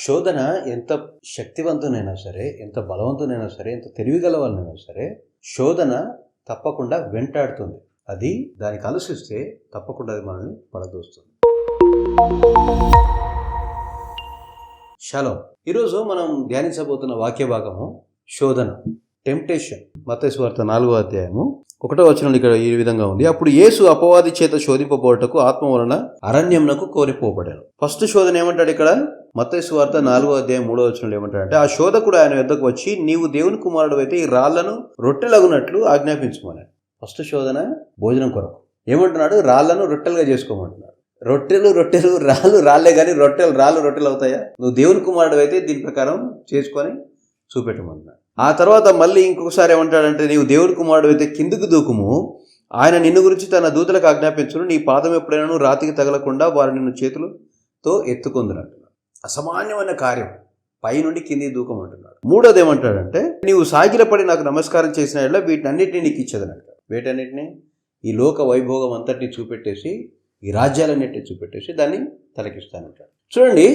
శోధన ఎంత శక్తివంతునైనా సరే ఎంత బలవంతునైనా సరే ఎంత తెలివిగలవాళ్ళైనా సరే శోధన తప్పకుండా వెంటాడుతుంది. అది దానికి ఆలోచిస్తే తప్పకుండా అది మనల్ని పడదోస్తుంది. షలో ఈరోజు మనం ధ్యానించబోతున్న వాక్య భాగము శోధన. టెంప్టేషన్. మతేశ్వార్త నాలుగో అధ్యాయము. ఒకటో వచనం ఇక్కడ ఈ విధంగా ఉంది. అప్పుడు యేసు అపవాది చేత శోధింపబోటకు ఆత్మ వలన అరణ్యంనకు కోరిపోబడాను. ఫస్ట్ శోధన ఏమంటాడు ఇక్కడ? మతేశ్వార్త నాలుగో అధ్యాయం మూడో వచనంలో ఏమంటాడంటే ఆ శోధకుడు ఆయన వద్దకు వచ్చి నీవు దేవుని కుమారుడు అయితే ఈ రాళ్ళను రొట్టెలగునట్లు ఆజ్ఞాపించమన్నాడు ఫస్ట్ శోధన భోజనం కొరకు. ఏమంటున్నాడు? రాళ్ళను రొట్టెలుగా చేసుకోమంటున్నాడు. రొట్టెలు రొట్టెలు రాళ్ళు రాలే కానీ రొట్టెలు రాళ్ళు రొట్టెలు అవుతాయా? నువ్వు దేవుని కుమారుడు అయితే దీని ప్రకారం చేసుకొని చూపెట్టమన్నాడు. ఆ తర్వాత మళ్ళీ ఇంకొకసారి ఏమంటాడంటే నీవు దేవుడి కుమారుడు అయితే కిందికి దూకుము. ఆయన నిన్ను గురించి తన దూతలకు ఆజ్ఞాపించును. నీ పాదం ఎప్పుడైనా రాతికి తగలకుండా వారు నిన్ను చేతులతో ఎత్తుకుందునంటున్నాడు అసామాన్యమైన కార్యం. పైనుండి కింది దూకమంటున్నాడు. మూడోది ఏమంటాడంటే నీవు సాగిలపడి నాకు నమస్కారం చేసిన యెడల వీటన్నిటిని నీకు ఇచ్చేదనంటాడు వీటన్నిటిని? ఈ లోక వైభోగం అంతటిని చూపెట్టేసి ఈ రాజ్యాలన్నిటిని చూపెట్టేసి దాన్ని తలకిస్తానంటాడు చూడండి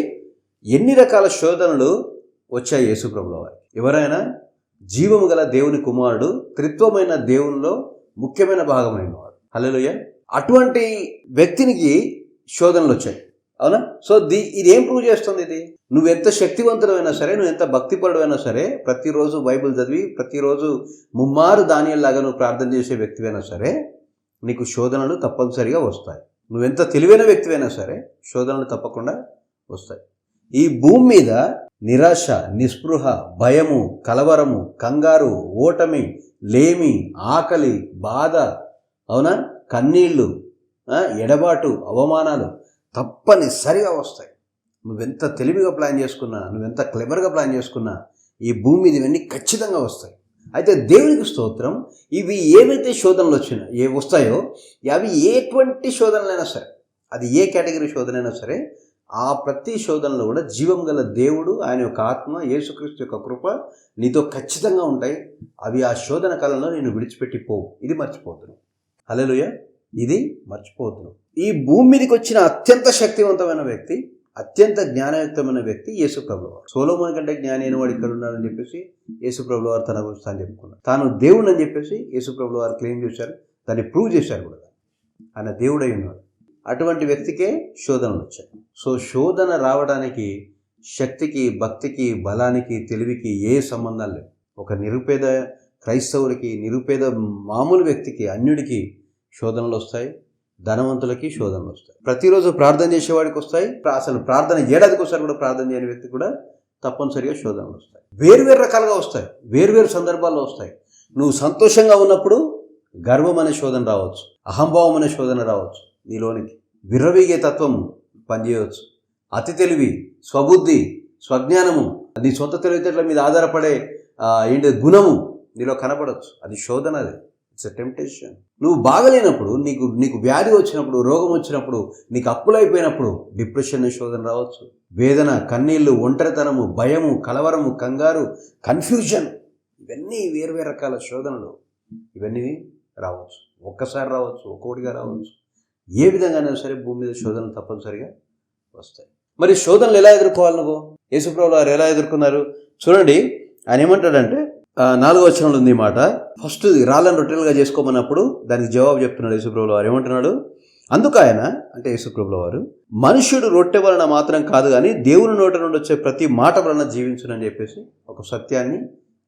ఎన్ని రకాల శోధనలు వచ్చాయి యేసుప్రభుల వారికి. ఎవరైనా జీవము గల దేవుని కుమారుడు త్రిత్వమైన దేవునిలో ముఖ్యమైన భాగమైన వాడు హలోయ అటువంటి వ్యక్తినికి శోధనలు వచ్చాయి అవునా? సో ది ఇది ఏం ప్రూవ్ చేస్తుంది ఇది? నువ్వు ఎంత శక్తివంతుడైనా సరే నువ్వు ఎంత భక్తిపరుడైనా సరే ప్రతిరోజు బైబిల్ చదివి ప్రతిరోజు ముమ్మారు దానిలాగా నువ్వు ప్రార్థన చేసే వ్యక్తివైనా సరే నీకు శోధనలు తప్పనిసరిగా వస్తాయి. నువ్వెంత తెలివైన వ్యక్తివైనా సరే శోధనలు తప్పకుండా వస్తాయి. ఈ భూమి మీద నిరాశ నిస్పృహ భయము కలవరము కంగారు ఓటమి లేమి ఆకలి బాధ అవునా? కన్నీళ్ళు ఎడబాటు అవమానాలు తప్పనిసరిగా వస్తాయి. నువ్వెంత తెలివిగా ప్లాన్ చేసుకున్నా నువ్వెంత క్లెవర్గా ప్లాన్ చేసుకున్నా ఈ భూమి మీద ఇవన్నీ ఖచ్చితంగా వస్తాయి. అయితే దేవునికి స్తోత్రం ఇవి ఏవైతే శోధనలు వచ్చినా ఏ వస్తాయో అవి ఎటువంటి శోధనలైనా సరే అది ఏ కేటగిరీ శోధన అయినా సరే ఆ ప్రతి శోధనలో కూడా జీవం గల దేవుడు ఆయన యొక్క ఆత్మ యేసుక్రీస్తు యొక్క కృప నీతో ఖచ్చితంగా ఉంటాయి. అవి ఆ శోధన కాలంలో నేను విడిచిపెట్టి పోవు ఇది మర్చిపోతున్నాను హలోయ ఇది మర్చిపోతును. ఈ భూమి మీదకి వచ్చిన అత్యంత శక్తివంతమైన వ్యక్తి అత్యంత జ్ఞానయుక్తమైన వ్యక్తి యేసు ప్రభుల వారు సోలోమోన్ కంటే జ్ఞాని అయిన వాడు ఇక్కడ ఉన్నాడని చెప్పేసి యేసు ప్రభుల వారు తన గురించి తాను తాను దేవుడు అని చెప్పేసి యేసు వారు క్లెయిమ్ చేశారు. దాన్ని ప్రూవ్ చేశారు కూడా. ఆయన దేవుడై ఉన్నాడు. అటువంటి వ్యక్తికే శోధనలు వచ్చాయి. సో శోధన రావడానికి శక్తికి భక్తికి బలానికి తెలివికి ఏ సంబంధం లేవు ఒక నిరుపేద క్రైస్తవుడికి నిరుపేద మామూలు వ్యక్తికి అన్యుడికి శోధనలు వస్తాయి ధనవంతులకి శోధనలు వస్తాయి. ప్రతిరోజు ప్రార్థన చేసేవాడికి వస్తాయి అసలు ప్రార్థన ఏడాదికి ఒకసారి కూడా ప్రార్థన చేయని వ్యక్తి కూడా తప్పనిసరిగా శోధనలు వస్తాయి. వేరువేరు రకాలుగా వస్తాయి వేరువేరు సందర్భాల్లో వస్తాయి. నువ్వు సంతోషంగా ఉన్నప్పుడు గర్వం అనే శోధన రావచ్చు అహంభావం అనే శోధన రావచ్చు. నీలోనికి. విర్రవీగే తత్వం పనిచేయవచ్చు. అతి తెలివి స్వబుద్ధి స్వజ్ఞానము నీ సొంత తెలివితేటల మీద ఆధారపడే ఏంటి గుణము నీలో కనపడవచ్చు అది శోధన అది. ఇట్స్ టెంప్టేషన్ నువ్వు బాగలేనప్పుడు నీకు నీకు వ్యాధి వచ్చినప్పుడు రోగం వచ్చినప్పుడు నీకు అప్పులైపోయినప్పుడు డిప్రెషన్ శోధన రావచ్చు. వేదన కన్నీళ్ళు ఒంటరితనము భయము కలవరము కంగారు కన్ఫ్యూజన్ ఇవన్నీ వేరు వేరు రకాల శోధనలు. ఇవన్నీ రావచ్చు. ఒక్కసారి రావచ్చు ఒక్కొక్కటిగా రావచ్చు. ఏ విధంగానైనా సరే భూమి మీద శోధనలు తప్పనిసరిగా వస్తాయి. మరి శోధనలు ఎలా ఎదుర్కోవాలి నువ్వు? యేసుప్రభులు వారు ఎలా ఎదుర్కొన్నారు? చూడండి ఆయన ఏమంటాడంటే నాలుగో వచనంలో ఉంది మాట. ఫస్ట్ రాళ్ళను రొట్టెలుగా చేసుకోమన్నప్పుడు దానికి జవాబు చెప్తున్నాడు యేసుప్రభుల వారు. ఏమంటున్నాడు? అందుకు ఆయన అంటే యేసుప్రభుల వారు మనుష్యుడు రొట్టె వలన మాత్రం కాదు కానీ దేవుని నోట నుండి వచ్చే ప్రతి మాట వలన జీవించునని చెప్పేసి ఒక సత్యాన్ని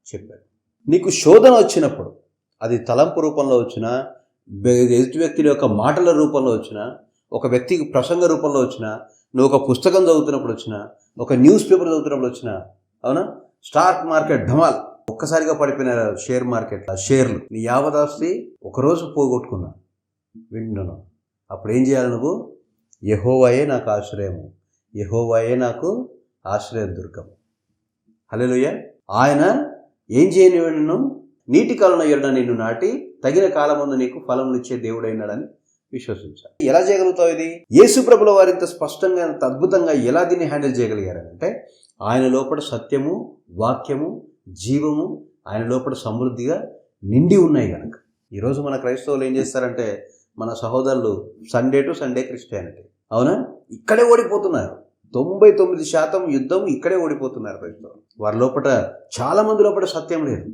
చెప్పాడు. నీకు శోధన వచ్చినప్పుడు అది తలంపు రూపంలో వచ్చినా ఎదుటి వ్యక్తుల యొక్క మాటల రూపంలో వచ్చిన ఒక వ్యక్తికి ప్రసంగ రూపంలో వచ్చినా నువ్వు ఒక పుస్తకం చదువుతున్నప్పుడు వచ్చిన ఒక న్యూస్ పేపర్ చదువుతున్నప్పుడు వచ్చిన అవునా? స్టాక్ మార్కెట్ ధమాల్. ఒక్కసారిగా పడిపోయిన షేర్ మార్కెట్ షేర్లు. నీ యావదాస్తి ఒకరోజు పోగొట్టుకున్నా. వింటున్నాను. అప్పుడు ఏం చేయాలి నువ్వు? యహోవాయే నాకు ఆశ్రయము. యహోవాయే నాకు ఆశ్రయ దుర్గం హలోయ ఆయన ఏం చేయని నిన్ను నీటి కాలంలో ఎరడ నిన్ను నాటి తగిన కాలమందు నీకు ఫలములు ఇచ్చే దేవుడైనాడని విశ్వసించాలి. ఎలా చేయగలుగుతావు ఇది? యేసు ప్రభుల వారు ఇంత స్పష్టంగా ఇంత అద్భుతంగా ఎలా దీన్ని హ్యాండిల్ చేయగలిగారంటే ఆయన లోపల సత్యము వాక్యము జీవము ఆయన లోపల సమృద్ధిగా నిండి ఉన్నాయి కనుక ఈరోజు మన క్రైస్తవులు ఏం చేస్తారంటే మన సహోదరులు సండే టు సండే క్రిస్టియానిటీ. అవునా? ఇక్కడే ఓడిపోతున్నారు. తొంభై తొమ్మిది శాతం యుద్ధం ఇక్కడే ఓడిపోతున్నారు క్రైస్తవులు. వారి లోపల చాలా మంది లోపల సత్యం లేదు.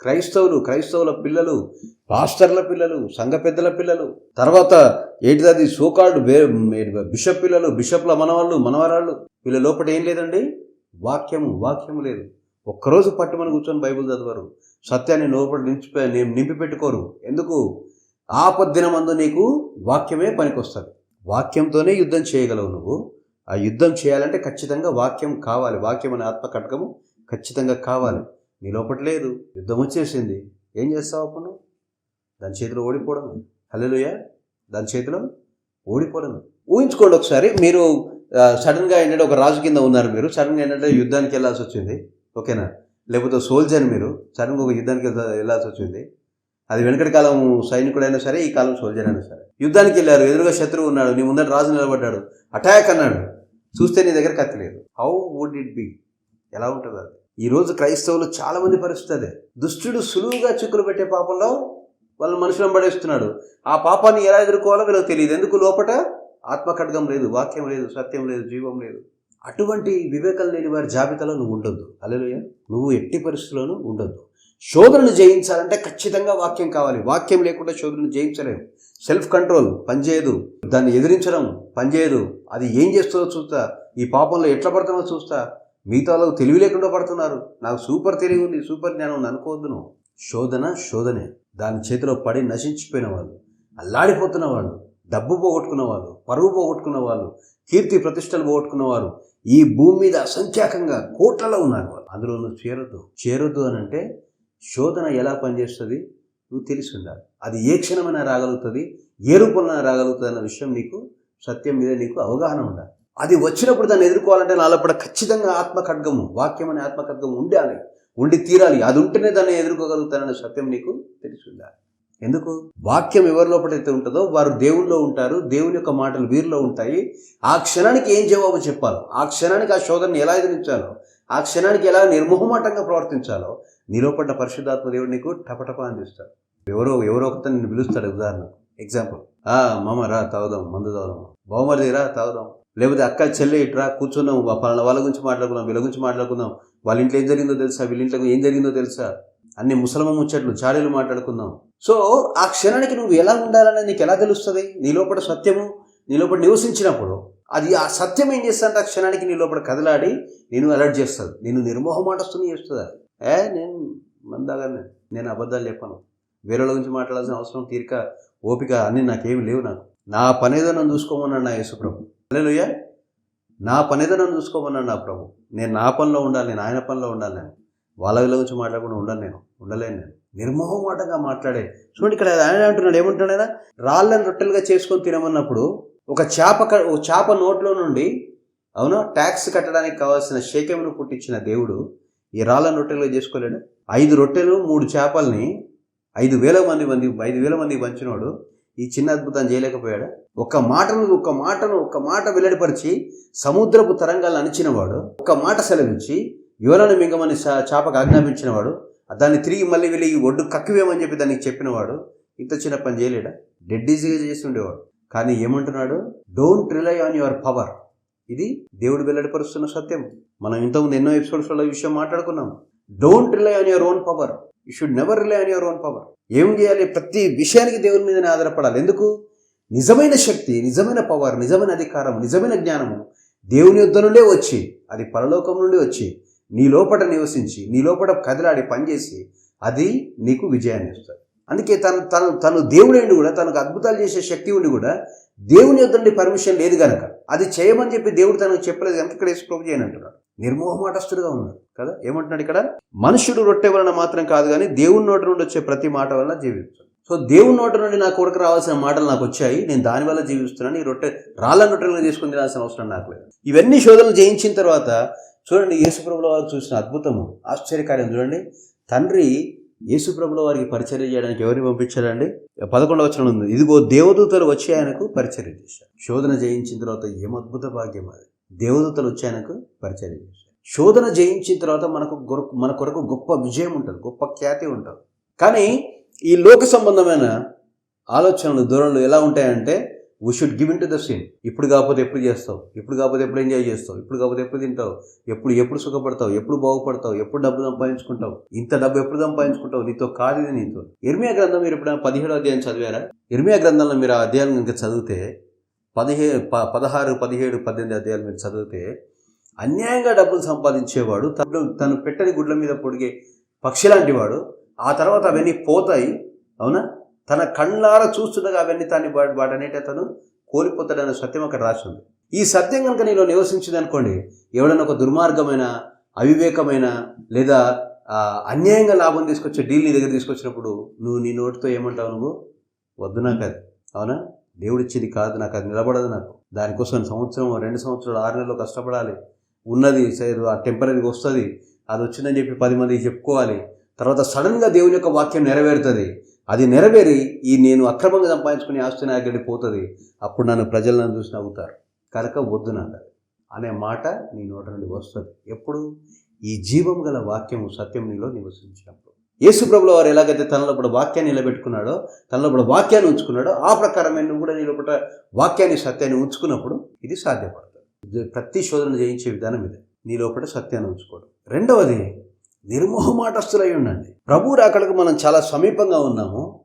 క్రైస్తవులు క్రైస్తవుల పిల్లలు పాస్టర్ల పిల్లలు సంఘ పెద్దల పిల్లలు తర్వాత ఏంటిది సోకాల్డ్ బిషప్ పిల్లలు బిషప్ల మనవాళ్ళు మనవరాళ్ళు వీళ్ళ లోపల ఏం లేదండి? వాక్యము వాక్యము లేదు. ఒక్కరోజు పట్టుమని కూర్చొని బైబిల్ చదవరు. సత్యాన్ని లోపల నింపి నింపి పెట్టుకోరు. ఎందుకు? ఆపద్దినమందు నీకు వాక్యమే పనికొస్తుంది. వాక్యంతోనే యుద్ధం చేయగలవు నువ్వు. ఆ యుద్ధం చేయాలంటే ఖచ్చితంగా వాక్యం కావాలి. వాక్యం అనే ఆత్మకటకము ఖచ్చితంగా కావాలి. నీ లోపల లేదు. యుద్ధం వచ్చేసింది. ఏం చేస్తావు అప్పుడు నువ్వు? దాని చేతిలో ఓడిపోవడం. హలోయ దాని చేతిలో ఓడిపోవడం. ఊహించుకోండి ఒకసారి. మీరు సడన్గా ఏంటంటే ఒక రాజు కింద ఉన్నారు మీరు. సడన్గా ఏంటంటే యుద్ధానికి వెళ్ళాల్సి వచ్చింది. ఓకేనా? లేకపోతే సోల్జర్ మీరు. సడన్గా ఒక యుద్ధానికి వెళ్ళాల్సి వచ్చింది. అది వెనకటి కాలం సైనికుడైనా సరే ఈ కాలం సోల్జర్ అయినా సరే. యుద్ధానికి వెళ్ళారు. ఎదురుగా శత్రువు ఉన్నాడు. నీ ముందర రాజు నిలబడ్డాడు. అటాక్ అన్నాడు. చూస్తే నీ దగ్గర కత్తి లేదు. హౌ వుడ్ ఇట్ బి ఎలా ఉంటుంది అది ఈరోజు క్రైస్తవులు చాలామంది పరిస్థితి అదే. దుష్టుడు సులువుగా చిక్కులు పెట్టే పాపంలో వాళ్ళు మనుషులను పడేస్తున్నాడు ఆ పాపాన్ని ఎలా ఎదుర్కోవాలో వీళ్ళకి తెలియదు. ఎందుకు లోపట? ఆత్మకడ్గం లేదు వాక్యం లేదు సత్యం లేదు జీవం లేదు. అటువంటి వివేకం లేని వారి జాబితాలో నువ్వు ఉండొద్దు. అలెలుయ నువ్వు ఎట్టి పరిస్థితుల్లోనూ ఉండొద్దు. శోధనను జయించాలంటే ఖచ్చితంగా వాక్యం కావాలి. వాక్యం లేకుండా శోధనను జయించలేము. సెల్ఫ్ కంట్రోల్ పనిచేయదు. దాన్ని ఎదిరించడం పనిచేయదు. అది ఏం చేస్తుందో చూస్తా. ఈ పాపంలో ఎట్లా పడుతుందో చూస్తా. మిగతా వాళ్ళకు తెలివి లేకుండా పడుతున్నారు. నాకు సూపర్ తెలివి ఉంది సూపర్ జ్ఞానం ఉంది అనుకోవద్దు నువ్వు. శోధన శోధనే. దాని చేతిలో పడి నశించిపోయిన వాళ్ళు అల్లాడిపోతున్న వాళ్ళు డబ్బు పోగొట్టుకున్న వాళ్ళు పరువు పోగొట్టుకున్న వాళ్ళు కీర్తి ప్రతిష్టలు పోగొట్టుకున్న వారు ఈ భూమి మీద అసంఖ్యాకంగా కోట్లలో ఉన్నారు వాళ్ళు. అందులో నువ్వు చేరొద్దు. చేరొద్దు అని అంటే శోధన ఎలా పనిచేస్తుంది? నువ్వు తెలిసి ఉండాలి. అది ఏ క్షణమైనా రాగలుగుతుంది ఏ రూపంలో రాగలుగుతుంది అన్న విషయం నీకు సత్యం మీద నీకు అవగాహన ఉండాలి. అది వచ్చినప్పుడు దాన్ని ఎదుర్కోవాలంటే నాలోపల ఖచ్చితంగా ఆత్మఖడ్గము వాక్యం అనే ఆత్మఖడ్గము ఉండాలి ఉండి తీరాలి. అది ఉంటేనే దాన్ని ఎదుర్కోగలుగుతానన్న సత్యం నీకు తెలిసి ఉండాలి. ఎందుకు? వాక్యం ఎవరి లోపలైతే ఉంటుందో వారు దేవుల్లో ఉంటారు దేవుని యొక్క మాటలు వీరిలో ఉంటాయి. ఆ క్షణానికి ఏం జవాబు చెప్పాలో ఆ క్షణానికి ఆ శోధనని ఎలా ఎదిరించాలో ఆ క్షణానికి ఎలా నిర్మోహమాటంగా ప్రవర్తించాలో నిలోపడ్డ పరిశుద్ధాత్మ దేవుడు నీకు టపటప అందిస్తాడు. ఎవరో ఎవరో ఒకరితో నిన్ను పిలుస్తాడు ఉదాహరణ ఎగ్జాంపుల్ ఆ మామ రా తాగుదాం మందు తాగుదాం. బహుమతి రా తాగుదాం. లేకపోతే అక్క చెల్లి ఇట్రా కూర్చున్నాం పలానా వాళ్ళ గురించి మాట్లాడుకున్నాం వీళ్ళ గురించి మాట్లాడుకున్నాం. వాళ్ళ ఇంట్లో ఏం జరిగిందో తెలుసా? వీళ్ళ ఇంట్లో ఏం జరిగిందో తెలుసా? అన్ని ముసలమ్మ ముచ్చట్లు చాడీలు మాట్లాడుకుందాం. సో ఆ క్షణానికి నువ్వు ఎలా ఉండాలని నీకు ఎలా తెలుస్తుంది? నీ లోపల సత్యము నీ లోపల నివసించినప్పుడు అది ఆ సత్యం ఏం చేస్తుందంటే ఆ క్షణానికి నీ లోపల కదలాడి నేను అలర్ట్ చేస్తుంది. నేను నిర్మోహమాటస్తుని చేస్తుంది. ఏ నేను మందాగానే నేను అబద్ధాలు చెప్పాను. వేరే వాళ్ళ గురించి మాట్లాడాల్సిన అవసరం తీరిక ఓపిక అన్నీ నాకేమి లేవు నాకు. నా పనేదో నన్ను చూసుకోమన్నాడు నా యేసుప్రభు. అల్లెలుయ్య నా పనేదో నన్ను చూసుకోమన్నాడు నా ప్రభు. నేను నా పనిలో ఉండాలి నేను ఆయన పనిలో ఉండాలి నేను. వాళ్ళ వీళ్ళ గురించి మాట్లాడకుండా ఉండాలి నేను ఉండలేను నేను. నిర్మోహమాటంగా మాట్లాడే. చూడండి ఇక్కడ ఆయన అంటున్నాడు ఏమంటున్నాడు ఆయన? రాళ్ళని రొట్టెలుగా చేసుకొని తినమన్నప్పుడు ఒక చేప క- ఒక చేప నోట్లో నుండి అవునా? ట్యాక్స్ కట్టడానికి కావాల్సిన శేకెమును పుట్టించిన దేవుడు ఈ రాళ్ళను రొట్టెలుగా చేసుకోలేడు. ఐదు రొట్టెలు మూడు చేపల్ని ఐదు వేల మంది మంది ఐదు వేల మంది పంచినోడు ఈ చిన్న అద్భుతం చేయలేకపోయాడు. ఒక మాటను ఒక మాటను ఒక మాట వెల్లడిపరిచి సముద్రపు తరంగాలను అణిచినవాడు ఒక మాట సెలవించి యువలను మింగమని చా- చేపకు ఆజ్ఞాపించినవాడు దాన్ని తిరిగి మళ్ళీ వెళ్ళి ఈ ఒడ్డు కక్కివేమని చెప్పి దానికి చెప్పినవాడు ఇంత చిన్న పని చేయలేడా? డెడ్ ఈజీగా చేసి ఉండేవాడు. కానీ ఏమంటున్నాడు? Don't rely on your power ఇది దేవుడు వెల్లడిపరుస్తున్న సత్యం. మనం ఇంతకుముందు ఎన్నో ఎపిసోడ్స్లో ఈ విషయం మాట్లాడుకున్నాం. Don't rely on your own power you should never rely on your own power ఏం చేయాలి? ప్రతి విషయానికి దేవుని మీదనే ఆధారపడాలి. ఎందుకు? నిజమైన శక్తి నిజమైన పవర్ నిజమైన అధికారం నిజమైన జ్ఞానము దేవుని యుద్ధ నుండే వచ్చి అది పరలోకం నుండి వచ్చి నీ లోపట నివసించి నీ లోపట కదిలాడి పనిచేసి అది నీకు విజయాన్ని ఇస్తుంది. అందుకే తను తను తను దేవుడైండి కూడా తనకు అద్భుతాలు చేసే శక్తి ఉండి కూడా దేవుని యొద్ద నుండి పర్మిషన్ లేదు కనుక అది చేయమని చెప్పి దేవుడు తనకు చెప్పలేదు కనుక ఇక్కడ యేసు ప్రభు చేయని అంటున్నాడు నిర్మోహమాటస్తుడుగా ఉన్నాడు కదా? ఏమంటున్నాడు ఇక్కడ? మనుషుడు రొట్టె వలన మాత్రం కాదు కానీ దేవుని నోటి నుండి వచ్చే ప్రతి మాట వలన జీవిస్తాడు సో దేవుని నోటి నుండి నా కొరకు రావాల్సిన మాటలు నాకు వచ్చాయి నేను దానివల్ల జీవిస్తున్నాను ఈ రొట్టె రాళ్ళ రొట్టెలను తీసుకుని తినాల్సిన అవసరం నాకు లేదు. ఇవన్నీ శోధనలు జయించిన తర్వాత చూడండి యేసుప్రభుల వారు చూసిన అద్భుతము ఆశ్చర్యకార్యం చూడండి. తండ్రి యేసుప్రభుల వారికి పరిచర్య చేయడానికి ఎవరిని పంపించారండి? పదకొండవ వచనం ఉంది ఇదిగో దేవదూతలు వచ్చి ఆయనకు పరిచర్య చేశారు. శోధన జయించిన తర్వాత ఏం అద్భుత భాగ్యం అది. దేవదూతలు వచ్చి ఆయనకు పరిచయం చేశారు. శోధన జయించిన తర్వాత మనకు మన కొరకు గొప్ప విజయం ఉంటుంది గొప్ప ఖ్యాతి ఉంటుంది. కానీ ఈ లోక సంబంధమైన ఆలోచనలు ధోరణులు ఎలా ఉంటాయంటే we should give in to the scene ఇప్పుడు కాకపోతే ఎప్పుడు చేస్తావు? ఇప్పుడు కాకపోతే ఎప్పుడు ఎంజాయ్ చేస్తావు? ఇప్పుడు కాకపోతే ఎప్పుడు తింటావు? ఎప్పుడు ఎప్పుడు సుఖపడతావు? ఎప్పుడు బాగుపడతావు? ఎప్పుడు డబ్బు సంపాదించుకుంటావు? ఇంత డబ్బు ఎప్పుడు సంపాదించుకుంటావు? నీతో కాదు నీతో. ఇర్మియా గ్రంథం మీరు ఎప్పుడైనా పదిహేడో అధ్యాయం చదివారా? ఇర్మియా గ్రంథంలో మీరు ఆ అధ్యాయం ఇంకా చదివితే పదిహే ప పదహారు పదిహేడు పద్దెనిమిది అధ్యాయాలు మీరు చదివితే అన్యాయంగా డబ్బులు సంపాదించేవాడు తను తను పెట్టని గుడ్ల మీద పొడిగే పక్షి లాంటి వాడు ఆ తర్వాత అవన్నీ పోతాయి అవునా? తన కళ్ళారా చూస్తుండగా అవన్నీ తాన్ని వాడు వాడనేటి అతను కోల్పోతాడనే సత్యం అక్కడ రాసి ఉంది. ఈ సత్యం కనుక నీలో నివసించింది అనుకోండి ఎవడన్నా ఒక దుర్మార్గమైన అవివేకమైన లేదా అన్యాయంగా లాభం తీసుకొచ్చే డీల్ నీ దగ్గర తీసుకొచ్చినప్పుడు నువ్వు నీ నోటితో ఏమంటావు నువ్వు? వద్దు నాకు అది అవునా? దేవుడు కాదు నాకు అది నిలబడదు నాకు. దానికోసం సంవత్సరం రెండు సంవత్సరాలు ఆరు నెలలు కష్టపడాలి. ఉన్నది సరే, ఆ టెంపరీగా వస్తుంది. అది వచ్చిందని చెప్పి పది మందికి చెప్పుకోవాలి. తర్వాత సడన్గా దేవుని యొక్క వాక్యం నెరవేరుతుంది. అది నెరవేరి ఈ నేను అక్రమంగా సంపాదించుకునే ఆస్తి నా పోతుంది. అప్పుడు నన్ను ప్రజలు నన్ను చూసి నవ్వుతారు. కనుక వద్దు నాకు అనే మాట నీ నోట నుండి వస్తుంది. ఎప్పుడు? ఈ జీవం గల వాక్యము సత్యం నీలో నివసించినప్పుడు. యేసు ప్రభుల వారు ఎలాగైతే తనలో కూడా వాక్యాన్ని నిలబెట్టుకున్నాడో తనలో కూడా వాక్యాన్ని ఉంచుకున్నాడో ఆ ప్రకారమే నువ్వు కూడా నీలో కూడా వాక్యాన్ని సత్యాన్ని ఉంచుకున్నప్పుడు ఇది సాధ్యపడుతుంది. ప్రతి శోధన జయించే విధానం ఇది. నీ లోపల సత్యాన్ని ఉంచుకోవడం. రెండవది నిర్మోహమాటస్తులై ఉండండి. ప్రభు రాకడకు మనం చాలా సమీపంగా ఉన్నాము.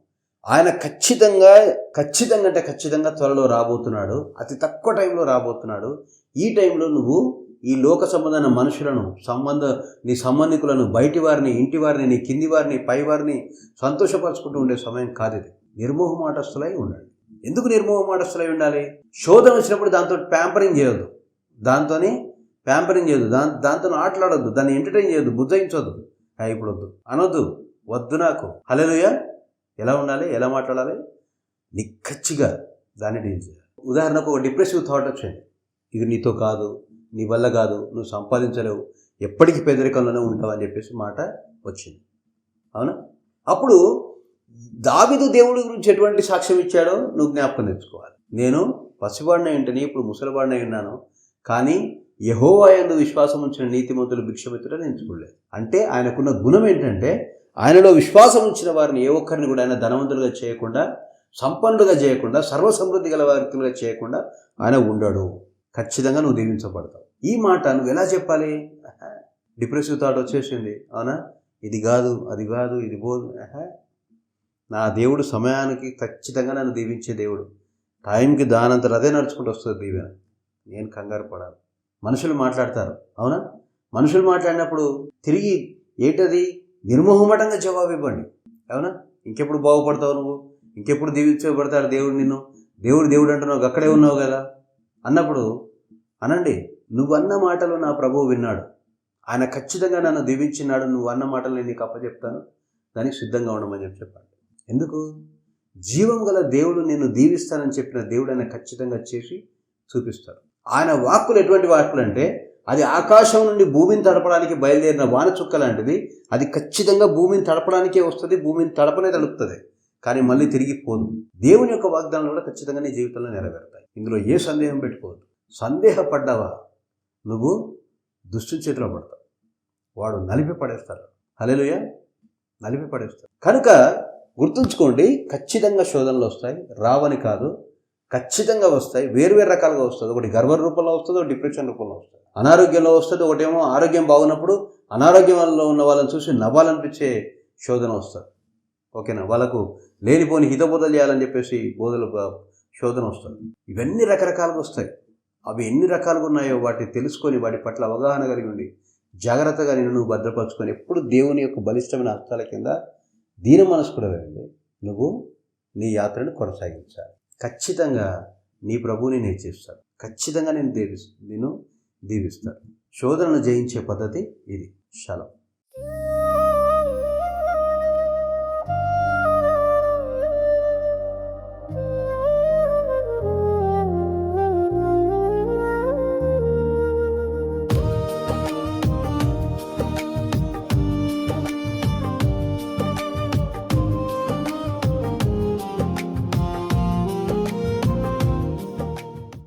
ఆయన ఖచ్చితంగా ఖచ్చితంగా అంటే ఖచ్చితంగా త్వరలో రాబోతున్నాడు. అతి తక్కువ టైంలో రాబోతున్నాడు. ఈ టైంలో నువ్వు ఈ లోక సంబంధమైన మనుషులను సంబంధ నీ సంబంధికులను బయటి వారిని ఇంటి వారిని నీ కింది వారిని పై వారిని సంతోషపరచుకుంటూ ఉండే సమయం కాదు ఇది. నిర్మోహమాటస్తులై ఉండండి. ఎందుకు నిర్మోహమాటస్తులై ఉండాలి? శోధన వచ్చినప్పుడు దాంతో ప్యాంపరింగ్ చేయొద్దు. దాంతోని ప్యాంపరింగ్ చేయొద్దు. దాని దాంతో ఆటలాడొద్దు. దాన్ని ఎంటర్టైన్ చేయొద్దు. బుజ్జయించొద్దు. "ఆ, ఇప్పుడు వద్దు. అనొద్దు. వద్దు నాకు. హలోయ ఎలా ఉండాలి? ఎలా మాట్లాడాలి? నిక్కచ్చిగా దాన్ని డీల్ చేయాలి. ఉదాహరణకు ఒక డిప్రెసివ్ థాట్ వచ్చింది. ఇది నీతో కాదు. నీ వల్ల కాదు నువ్వు సంపాదించలేవు ఎప్పటికీ పేదరికంలోనే ఉంటావు అని చెప్పేసి మాట వచ్చింది. అవునా? అప్పుడు దావిదు దేవుడి గురించి ఎటువంటి సాక్ష్యం ఇచ్చాడో నువ్వు జ్ఞాపకం తెచ్చుకోవాలి. నేను పసివాడిన ఏంటని ఇప్పుడు ముసలివాడినై ఉన్నాను కానీ యహోవాయందు విశ్వాసం ఉంచిన నీతిమంతులు భిక్షమిత్రుడు నేను చూడలేదు. అంటే ఆయనకున్న గుణం ఏంటంటే ఆయనలో విశ్వాసం ఉంచిన వారిని ఏ ఒక్కరిని కూడా ఆయన ధనవంతులుగా చేయకుండా సంపన్నులుగా చేయకుండా సర్వసమృద్ధి గల వారిగా చేయకుండా ఆయన ఉండడు. ఖచ్చితంగా నువ్వు దీవించబడతావు. ఈ మాట నువ్వు ఎలా చెప్పాలి? డిప్రెసివ్ థాట్ వచ్చేసింది. అవునా? ఇది కాదు అది కాదు ఇది పోదు. నా దేవుడు సమయానికి ఖచ్చితంగా నన్ను దీవించే దేవుడు. టైంకి దానంతట అదే నడుచుకుంటూ వస్తుంది దీవెన. నేను కంగారు పడాలి. మనుషులు మాట్లాడతారు. అవునా? మనుషులు మాట్లాడినప్పుడు తిరిగి ఏంటది? నిర్మోహమటంగా జవాబు ఇవ్వండి. అవునా? ఇంకెప్పుడు బాగుపడతావు నువ్వు? ఇంకెప్పుడు దీవించబడతాడు దేవుడు నిన్ను? దేవుడు దేవుడు అంటున్నావు అక్కడే ఉన్నావు కదా? అన్నప్పుడు అనండి నువ్వు అన్న మాటలు నా ప్రభువు విన్నాడు. ఆయన ఖచ్చితంగా నన్ను దీవించినాడు. నువ్వు అన్న మాటలు నేను నీకు అప్పచెప్తాను. దానికి సిద్ధంగా ఉండమని చెప్పి చెప్పండి. ఎందుకు? జీవం గల దేవుడు నేను దీవిస్తానని చెప్పిన దేవుడు ఆయన ఖచ్చితంగా చేసి చూపిస్తాడు. ఆయన వాక్కులు ఎటువంటి వాక్కులు అంటే అది ఆకాశం నుండి భూమిని తడపడానికి బయలుదేరిన వాన చుక్క లాంటిది. అది ఖచ్చితంగా భూమిని తడపడానికే వస్తుంది. భూమిని తడపనే తడుపుతుంది కానీ మళ్ళీ తిరిగి పోదు. దేవుని యొక్క వాగ్దానాలు కూడా ఖచ్చితంగా నీ జీవితంలో నెరవేరుతాయి. ఇందులో ఏ సందేహం పెట్టుకోవద్దు. సందేహపడ్డావా? నువ్వు దుష్టు చేతిలో పడతావు. వాడు నలిపి పడేస్తాడు. హలేలుయ నలిపి పడేస్తాడు. కనుక గుర్తుంచుకోండి ఖచ్చితంగా శోధనలు వస్తాయి. రావని కాదు ఖచ్చితంగా వస్తాయి. వేరు వేరు రకాలుగా వస్తుంది. ఒకటి గర్వ రూపంలో వస్తుంది ఒకటి డిప్రెషన్ రూపంలో వస్తుంది. అనారోగ్యంలో వస్తుంది ఒకటేమో ఆరోగ్యం బాగున్నప్పుడు అనారోగ్యంలో ఉన్న వాళ్ళని చూసి నవ్వాలనిపించే శోధన వస్తుంది. ఓకేనా? వాళ్ళకు లేనిపోని హితబోధలు చేయాలని చెప్పేసి బోధలు శోధన వస్తుంది. ఇవన్నీ రకరకాలుగా వస్తాయి. అవి ఎన్ని రకాలుగా ఉన్నాయో వాటిని తెలుసుకొని వాటి పట్ల అవగాహన కలిగి ఉండి జాగ్రత్తగా నేను నువ్వు భద్రపరచుకొని ఎప్పుడు దేవుని యొక్క బలిష్టమైన హస్తాల కింద దీన వెళ్ళండి నువ్వు నీ యాత్రను కొనసాగించాలి. ఖచ్చితంగా నీ ప్రభువుని నేను చేస్తాను. ఖచ్చితంగా నేను దీవిస్తాను నేను దీవిస్తాను. శోధనను జయించే పద్ధతి ఇది. శలం